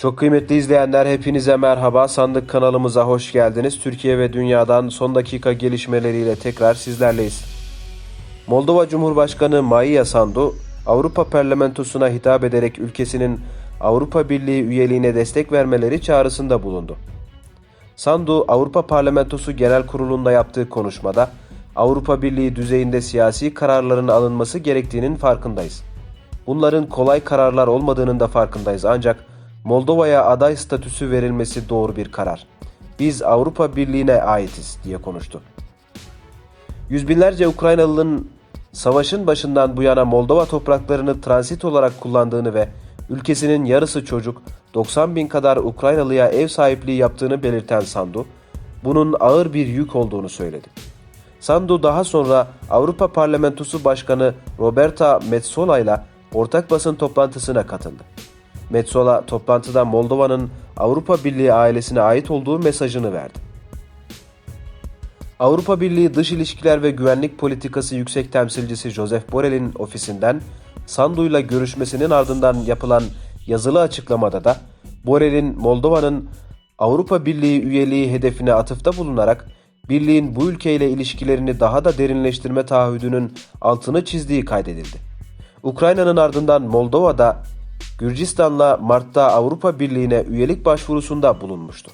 Çok kıymetli izleyenler hepinize merhaba. Sandık kanalımıza hoş geldiniz. Türkiye ve dünyadan son dakika gelişmeleriyle tekrar sizlerleyiz. Moldova Cumhurbaşkanı Maia Sandu, Avrupa Parlamentosu'na hitap ederek ülkesinin Avrupa Birliği üyeliğine destek vermeleri çağrısında bulundu. Sandu, Avrupa Parlamentosu Genel Kurulu'nda yaptığı konuşmada Avrupa Birliği düzeyinde siyasi kararların alınması gerektiğinin farkındayız. Bunların kolay kararlar olmadığının da farkındayız ancak Moldova'ya aday statüsü verilmesi doğru bir karar. Biz Avrupa Birliği'ne aitiz diye konuştu. Yüz binlerce Ukraynalı'nın savaşın başından bu yana Moldova topraklarını transit olarak kullandığını ve ülkesinin yarısı çocuk 90 bin kadar Ukraynalıya ev sahipliği yaptığını belirten Sandu, bunun ağır bir yük olduğunu söyledi. Sandu daha sonra Avrupa Parlamentosu Başkanı Roberta Metsola ile ortak basın toplantısına katıldı. Metsola toplantıda Moldova'nın Avrupa Birliği ailesine ait olduğu mesajını verdi. Avrupa Birliği Dış İlişkiler ve Güvenlik Politikası Yüksek Temsilcisi Joseph Borrell'in ofisinden Sandu'yla görüşmesinin ardından yapılan yazılı açıklamada da Borrell'in Moldova'nın Avrupa Birliği üyeliği hedefine atıfta bulunarak birliğin bu ülkeyle ilişkilerini daha da derinleştirme taahhüdünün altını çizdiği kaydedildi. Ukrayna'nın ardından Moldova'da Gürcistan'la Mart'ta Avrupa Birliği'ne üyelik başvurusunda bulunmuştu.